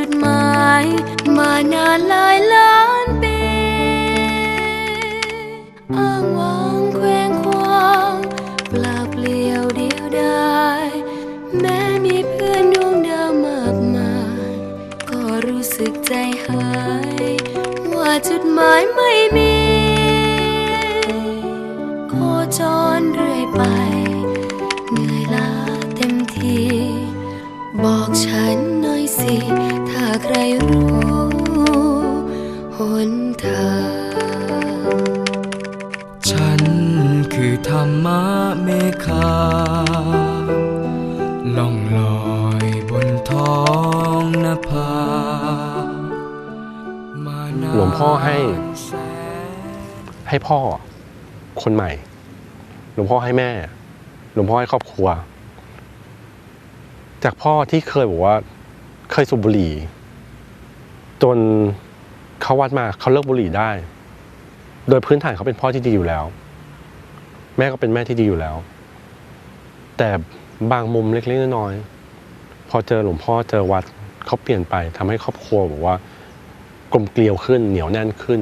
จุดหมาย มานานหลายล้านปีอ้างว้างแขวงควางเปล่าเปลี่ยวเดียวดายแม้มีเพื่อนดวงดาวมากมาย ก็รู้สึกใจหาย ว่าจุดหมายไม่มีโคจรเรื่อยไปเหนื่อยล้าเต็มที บอกฉันหน่อยสิ ใครรู้หนทางฉันคือธรรมะเมฆาล่องลอยบนท้องนภาหลวงพ่อให้ ให้พ่อ คนใหม่ หลวงพ่อให้แม่ หลวงพ่อให้ครอบครัว จากพ่อที่เคยบอกว่า เคยสูบบุหรี่ จนเขาวัดมาเขาเลิกบุหรี่ได้ โดยพื้นฐานเขาเป็นพ่อที่ดีอยู่แล้ว แม่ก็เป็นแม่ที่ดีอยู่แล้ว แต่บางมุมเล็กๆน้อยๆพอเจอหลวงพ่อเจอวัดเขาเปลี่ยนไปทำให้ครอบครัวบอกว่ากลมเกลียวขึ้นเหนียวแน่นขึ้น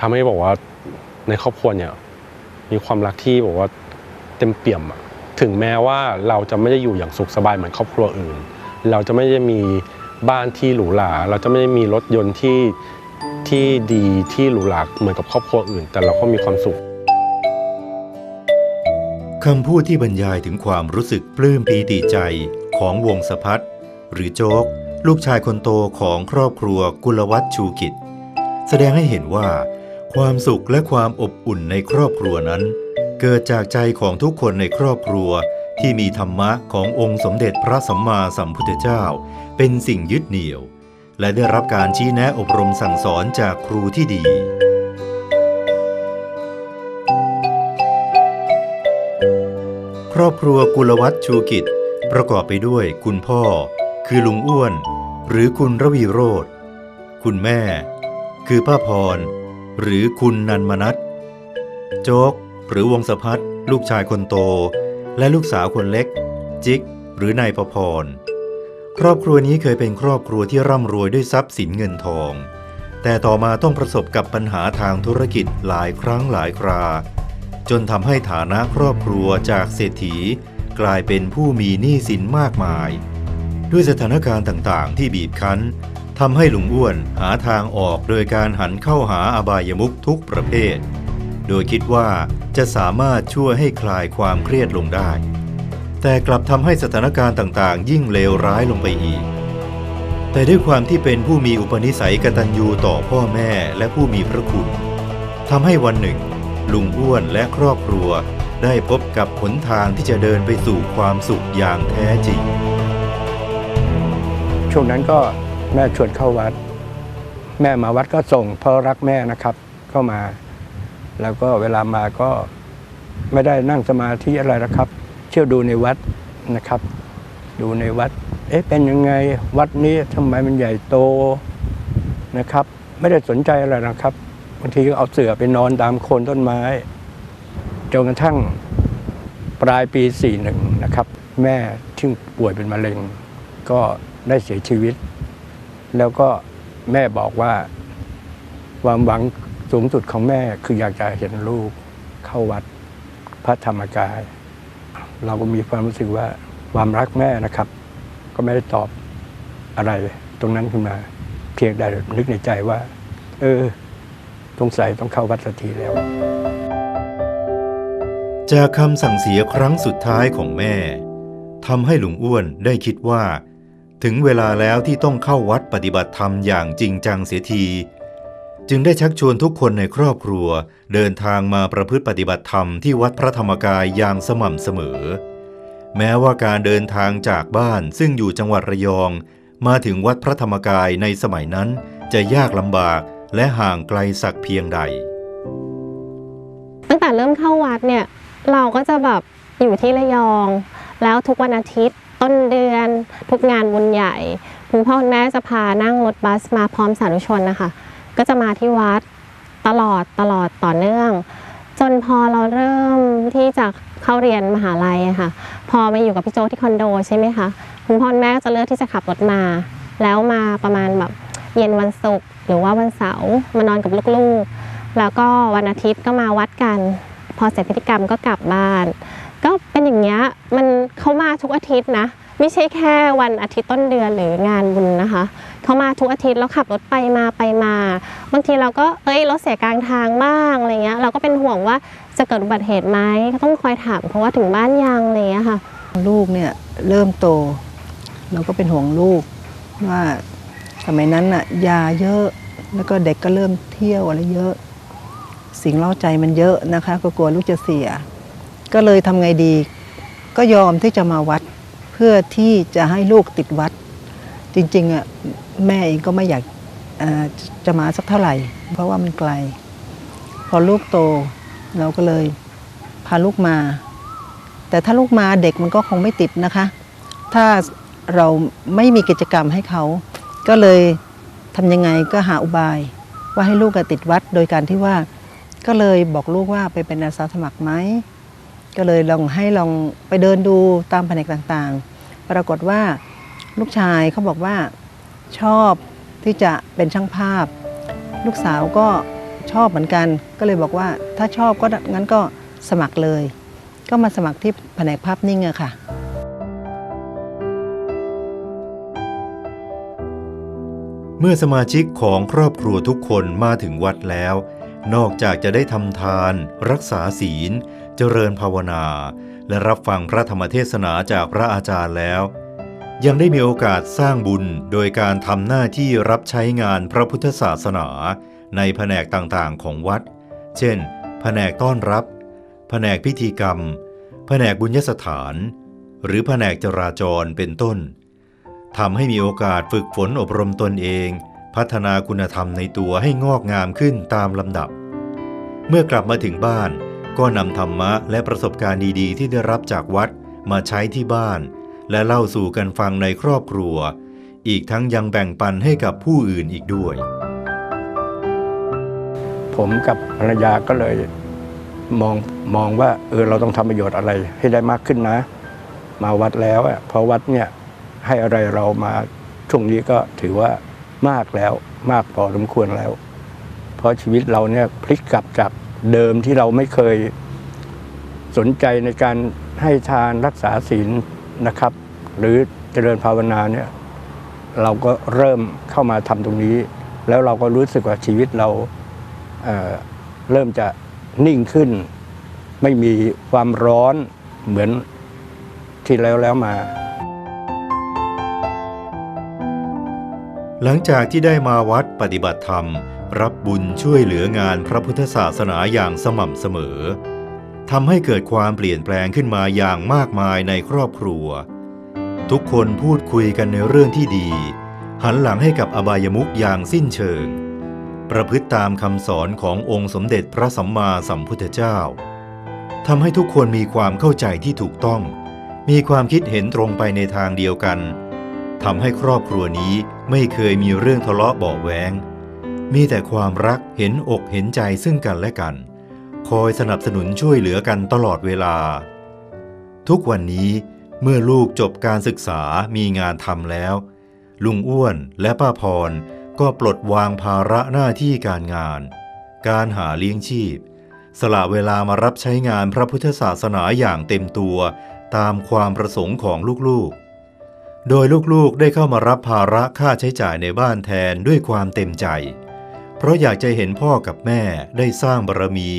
ทำให้บอกว่าในครอบครัวเนี่ย มีความรักที่บอกว่าเต็มเปี่ยมถึงแม้ว่าเราจะไม่ได้อยู่อย่างสุขสบายเหมือนครอบครัวอื่น เราจะไม่ได้มี บ้านที่หรูหราเราจะไม่ได้มีรถยนต์ที่ที่ดีที่หรูหราเหมือนกับครอบครัวอื่น แต่เราก็มีความสุขคำพูดที่บรรยายถึงความรู้สึกปลื้มปีติใจของวงสพัดหรือโจ๊ก ลูกชายคนโตของครอบครัวกุลวัฒชูกิจ แสดงให้เห็นว่า ความสุขและความอบอุ่นในครอบครัวนั้น เกิดจากใจของทุกคนในครอบครัว ที่มีธรรมะขององค์สมเด็จพระสัมมาสัมพุทธเจ้า เป็นสิ่งยึดเหนี่ยว และได้รับการชี้แนะอบรมสั่งสอนจากครูที่ดีครอบครัวกุลวัฒน์ชูกิจ ประกอบไปด้วยคุณพ่อ คือลุงอ้วน หรือคุณระวีโรธคุณแม่ คือป้าพร หรือคุณนันมนัทโจ๊ก หรือวงสะพัดลูกชายคนโต และลูกสาวคนเล็ก จิก หรือนายประพร ครอบครัวนี้เคยเป็นครอบครัวที่ร่ำรวยด้วยทรัพย์สินเงินทอง แต่ต่อมาต้องประสบกับปัญหาทางธุรกิจหลายครั้งหลายครา จนทำให้ฐานะครอบครัวจากเศรษฐี กลายเป็นผู้มีหนี้สินมากมาย ด้วยสถานการณ์ต่างๆ ที่บีบคั้นทำให้ลุงอ้วนหาทางออกโดยการหันเข้าหาอบายมุขทุกประเภท โดยคิดว่าจะสามารถช่วยให้คลายความเครียดลงได้ แต่กลับทำให้สถานการณ์ต่างๆ ยิ่งเลวร้ายลงไปอีก แต่ด้วยความที่เป็นผู้มีอุปนิสัยกตัญญูต่อพ่อแม่และผู้มีพระคุณทำให้วันหนึ่ง ลุงอ้วนและครอบครัวได้พบกับหนทางที่จะเดินไปสู่ความสุขอย่างแท้จริง ช่วงนั้นก็แม่ชวนเข้าวัด แม่มาวัดก็ส่งเพราะรักแม่นะครับ เข้ามา แล้วก็เวลามาก็ไม่ได้นั่งสมาธิอะไรนะครับ เที่ยวดูในวัดนะครับ ดูในวัด เอ๊ะเป็นยังไงวัดนี้ทำไมมันใหญ่โตนะครับ ไม่ได้สนใจอะไรนะครับบางทีก็เอาเสือไปนอนตามโคนต้นไม้จนกระทั่งปลายปี 41 นะครับ แม่ที่ป่วยเป็นมะเร็ง ก็ได้เสียชีวิต แล้วก็แม่บอกว่าความหวัง สูงสุดของแม่คืออยากจะเห็นลูกเข้าวัดพระธรรมกาย เราก็มีความรู้สึกว่าความรักแม่นะครับ ก็ไม่ได้ตอบอะไรตรงนั้นขึ้นมา เพียงแต่นึกในใจว่า เออสงสัยต้องเข้าวัดสักทีแล้ว จากคำสั่งเสียครั้งสุดท้ายของแม่ทำให้หลุงอ้วนได้คิดว่า ถึงเวลาแล้วที่ต้องเข้าวัดปฏิบัติธรรมอย่างจริงจังเสียที จึงได้ชักชวนทุกคนในครอบครัว เดินทางมาประพฤติปฏิบัติธรรมที่วัดพระธรรมกายอย่างสม่ำเสมอ แม้ว่าการเดินทางจากบ้านซึ่งอยู่จังหวัดระยอง มาถึงวัดพระธรรมกายในสมัยนั้นจะยากลำบากและห่างไกลสักเพียงใด ตั้งแต่เริ่มเข้าวัดเนี่ยเราก็จะแบบอยู่ที่ระยอง แล้วทุกวันอาทิตย์ต้นเดือน ทุกงานบุญใหญ่ คุณพ่อคุณแม่จะพานั่งรถบัสมาพร้อมสาธุชนนะคะ ก็จะมาที่วัดตลอดตลอดต่อเนื่อง จนพอเราเริ่มที่จะเข้าเรียนมหาลัยค่ะ พอมาอยู่กับพี่โจที่คอนโดใช่ไหมคะคุณพ่อคุณแม่ก็จะเลือกที่จะขับรถมา แล้วมาประมาณแบบเย็นวันศุกร์หรือว่าวันเสาร์มานอนกับลูกๆ แล้วก็วันอาทิตย์ก็มาวัดกัน พอเสร็จพิธีกรรมก็กลับบ้าน ก็เป็นอย่างเงี้ยมันเขามาทุกอาทิตย์นะ ไม่ใช่แค่วันอาทิตย์ต้นเดือนหรืองานบุญนะคะ เขามาทุกอาทิตย์แล้วขับรถไปมาไปมาบางทีเราก็เอ้ยรถเสียกลางทางบ้างอะไรเงี้ยเราก็เป็นห่วงว่าจะเกิดอุบัติเหตุไหมต้องคอยถามเพราะว่าถึงบ้านยังอะไรเงี้ยค่ะ ลูกเนี่ยเริ่มโต เราก็เป็นห่วงลูกว่าสมัยนั้นน่ะยาเยอะแล้วก็เด็กก็เริ่มเที่ยวอะไรเยอะ สิ่งเล่าใจมันเยอะนะคะ ก็กลัวลูกจะเสีย ก็เลยทำไงดี ก็ยอมที่จะมาวัด เพื่อที่จะให้ลูกติดวัด จริงๆอะแม่เองก็ไม่อยากจะมาสักเท่าไหร่ เพราะว่ามันไกล พอลูกโตเราก็เลยพาลูกมา แต่ถ้าลูกมาเด็กมันก็คงไม่ติดนะคะ ถ้าเราไม่มีกิจกรรมให้เขา ก็เลยทำยังไงก็หาอุบาย ว่าให้ลูกติดวัดโดยการที่ว่าก็เลยบอกลูกว่าไปเป็นอาสาสมัครไหมก็เลยลองให้ลองไปเดินดูตามแผนกต่างๆ ปรากฏว่า ลูกชายเขาบอกว่าชอบที่จะเป็นช่างภาพ ลูกสาวก็ชอบเหมือนกัน ก็เลยบอกว่าถ้าชอบก็งั้นก็สมัครเลย ก็มาสมัครที่แผนกภาพนิ่งอะค่ะเมื่อสมาชิกของครอบครัวทุกคนมาถึงวัดแล้ว นอกจากจะได้ทำทาน รักษาศีล เจริญภาวนา และรับฟังพระธรรมเทศนาจากพระอาจารย์แล้ว ยังได้มีโอกาสสร้างบุญโดยการทำหน้าที่รับใช้งานพระพุทธศาสนาในแผนกต่างๆของวัด เช่น แผนกต้อนรับ แผนกพิธีกรรม แผนกบุญยสถาน หรือแผนกจราจรเป็นต้นทำให้มีโอกาสฝึกฝนอบรมตนเอง พัฒนาคุณธรรมในตัวให้งอกงามขึ้นตามลำดับ เมื่อกลับมาถึงบ้าน ก็นำธรรมะและประสบการณ์ดีๆ ที่ได้รับจากวัดมาใช้ที่บ้าน และเล่าสู่กันฟังในครอบครัว อีกทั้งยังแบ่งปันให้กับผู้อื่นอีกด้วย ผมกับภรรยาก็เลยมองมองว่าเออเราต้องทำประโยชน์อะไรให้ได้มากขึ้นนะ มาวัดแล้วอะเพราะวัดเนี่ยให้อะไรเรามาช่วงนี้ก็ถือว่ามากแล้วมากพอสมควรแล้ว เพราะชีวิตเราเนี่ยพลิกกลับจากเดิมที่เราไม่เคยสนใจในการให้ทานรักษาศีล นะครับ หรือเจริญภาวนาเนี่ยเราก็เริ่มเข้ามาทำตรงนี้ แล้วเราก็รู้สึกว่าชีวิตเราเเริ่มจะนิ่งขึ้น ไม่มีความร้อนเหมือนที่แล้วแล้วมา หลังจากที่ได้มาวัดปฏิบัติธรรม รับบุญช่วยเหลืองานพระพุทธศาสนาอย่างสม่ำเสมอ ทำให้เกิดความเปลี่ยนแปลงขึ้นมาอย่างมากมายในครอบครัว ทุกคนพูดคุยกันในเรื่องที่ดี หันหลังให้กับอบายมุขอย่างสิ้นเชิง ประพฤติตามคำสอนขององค์สมเด็จพระสัมมาสัมพุทธเจ้าทำให้ทุกคนมีความเข้าใจที่ถูกต้อง มีความคิดเห็นตรงไปในทางเดียวกันทำให้ครอบครัวนี้ไม่เคยมีเรื่องทะเลาะเบาแวง มีแต่ความรักเห็นอกเห็นใจซึ่งกันและกัน คอยสนับสนุนช่วยเหลือกันตลอดเวลา ทุกวันนี้เมื่อลูกจบการศึกษามีงานทำแล้ว ลุงอ้วนและป้าพรก็ปลดวางภาระหน้าที่การงาน การหาเลี้ยงชีพ สละเวลามารับใช้งานพระพุทธศาสนาอย่างเต็มตัวตามความประสงค์ของลูกๆ โดยลูกๆได้เข้ามารับภาระค่าใช้จ่ายในบ้านแทนด้วยความเต็มใจ เพราะอยากจะเห็นพ่อกับแม่ได้สร้างบารมี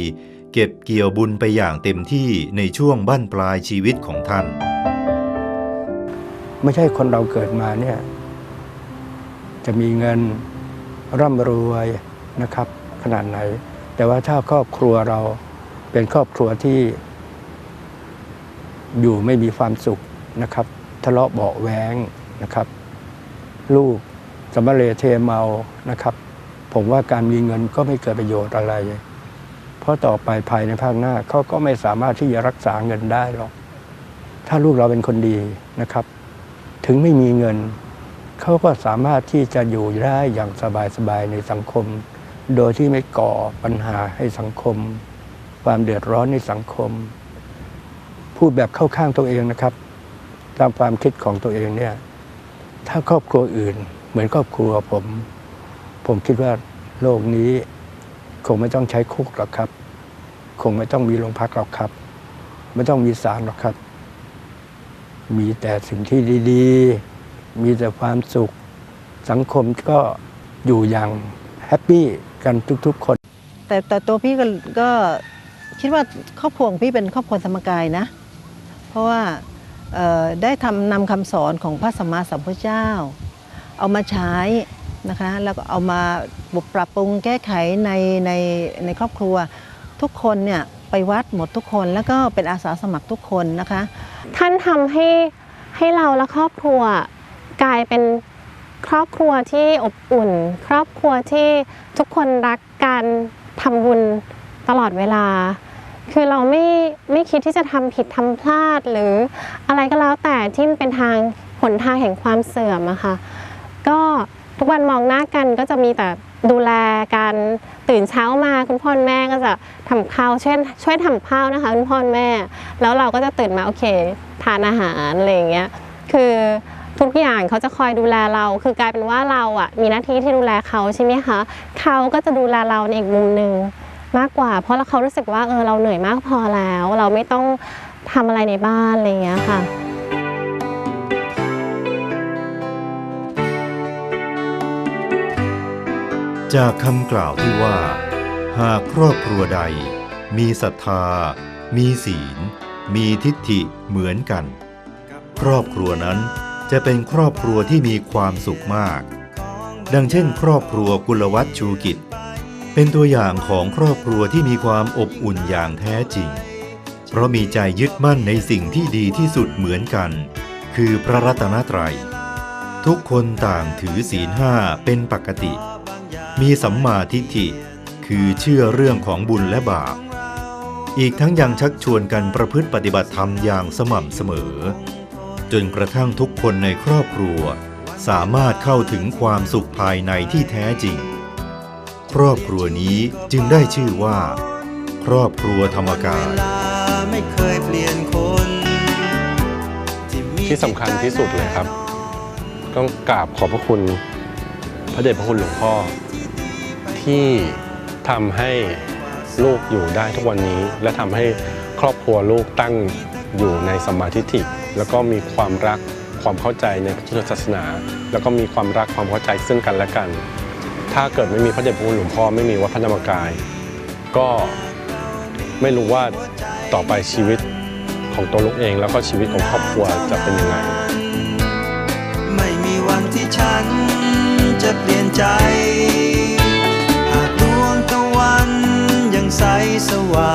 เก็บเกี่ยวบุญไปอย่างเต็มที่ในช่วงบั้นปลายชีวิตของท่าน ไม่ใช่คนเราเกิดมาเนี่ยจะมีเงินร่ำรวยนะครับ ขนาดไหน แต่ว่าถ้าครอบครัวเราเป็นครอบครัวที่ อยู่ไม่มีความสุขนะครับ ทะเลาะเบาะแวงนะครับ ลูกสมเลเทเมานะครับ ผมว่าการมีเงินก็ไม่เกิดประโยชน์อะไร เพราะต่อไปภายในภาคหน้าเขาก็ไม่สามารถที่จะรักษาเงินได้หรอก ถ้าลูกเราเป็นคนดีนะครับ ถึงไม่มีเงิน เขาก็สามารถที่จะอยู่ได้อย่างสบายๆในสังคม โดยที่ไม่ก่อปัญหาให้สังคม ความเดือดร้อนในสังคม พูดแบบเข้าข้างตัวเองนะครับ ตามความคิดของตัวเองเนี่ย ถ้าครอบครัวอื่น เหมือนครอบครัวผม ผมคิดว่าโลกนี้ คงไม่ต้องใช้คุกหรอกครับ คงไม่ต้องมีโรงพักหรอกครับ ไม่ต้องมีศาลหรอกครับ มีแต่สิ่งที่ดีๆ มีแต่ความสุข สังคมก็อยู่อย่างแฮปปี้กันทุกๆคน แต่แต่ตัวพี่ก็ก็คิดว่าครอบครัวของพี่เป็นครอบครัวธรรมกายนะ เพราะว่าได้ทำนำคำสอนของพระสัมมาสัมพุทธเจ้า เอามาใช้ นะคะแล้วก็เอามาปรับปรุงแก้ไขในในในครอบครัว ทุกคนเนี่ยไปวัดหมดทุกคนแล้วก็เป็นอาสาสมัครทุกคนนะคะ ท่านทำให้ให้เราและครอบครัวกลายเป็นครอบครัวที่อบอุ่น ครอบครัวที่ทุกคนรักกันทำบุญตลอดเวลา คือเราไม่ไม่คิดที่จะทำผิดทำพลาดหรืออะไรก็แล้วแต่ที่มันเป็นทางหนทางแห่งความเสื่อมอะค่ะก็ ทุกวันมองหน้ากันก็จะมีแต่ดูแลกันตื่นเช้ามาคุณพ่อแม่ก็จะทำข้าวเช่วยช่วยทำข้าวนะคะคุณพ่อแม่ แล้วเราก็จะตื่นมาโอเคทานอาหารอะไรอย่างเงี้ยคือทุกอย่างเขาจะคอยดูแลเรา คือกลายเป็นว่าเราอะมีหน้าที่ที่ดูแลเขาใช่ไหมคะเขาก็จะดูแลเราในอีกมุมหนึ่งมากกว่า เพราะเราเขารู้สึกว่าเออเราเหนื่อยมากพอแล้ว เราไม่ต้องทำอะไรในบ้านอะไรอย่างเงี้ยค่ะ จากคำกล่าวที่ว่า หากครอบครัวใด มีศรัทธา มีศีล มีทิฏฐิเหมือนกัน ครอบครัวนั้นจะเป็นครอบครัวที่มีความสุขมาก ดังเช่น ครอบครัวกุลวัฒน์ชูกิจ เป็นตัวอย่างของครอบครัวที่มีความอบอุ่นอย่างแท้จริง เพราะมีใจยึดมั่นในสิ่งที่ดีที่สุดเหมือนกัน คือพระรัตนตรัย ทุกคนต่างถือศีลห้าเป็นปกติ มีสัมมาทิฏฐิ คือเชื่อเรื่องของบุญและบาป อีกทั้งยังชักชวนกันประพฤติปฏิบัติธรรมอย่างสม่ำเสมอ จนกระทั่งทุกคนในครอบครัว สามารถเข้าถึงความสุขภายในที่แท้จริง ครอบครัวนี้จึงได้ชื่อว่า ครอบครัวธรรมกายไม่เคยเปลี่ยนคนที่สำคัญที่สุดเลยครับ ต้องกราบขอบพระคุณพระเดชพระคุณหลวงพ่อ ที่ทำให้ลูกอยู่ได้ทุกวันนี้ และทำให้ครอบครัวลูกตั้งอยู่ในสมาธิฐิแล้วก็มีความรักความเข้าใจในพุทธศาสนา แล้วก็มีความรักความเข้าใจซึ่งกันและกัน ถ้าเกิดไม่มีพระเดชพระคุณหลวงพ่อไม่มีวัดพระธรรมกาย ก็ไม่รู้ว่าต่อไปชีวิตของตัวลูกเอง แล้วก็ชีวิตของครอบครัวจะเป็นยังไงไม่มีวันที่ฉันจะเปลี่ยนใจ วงตะ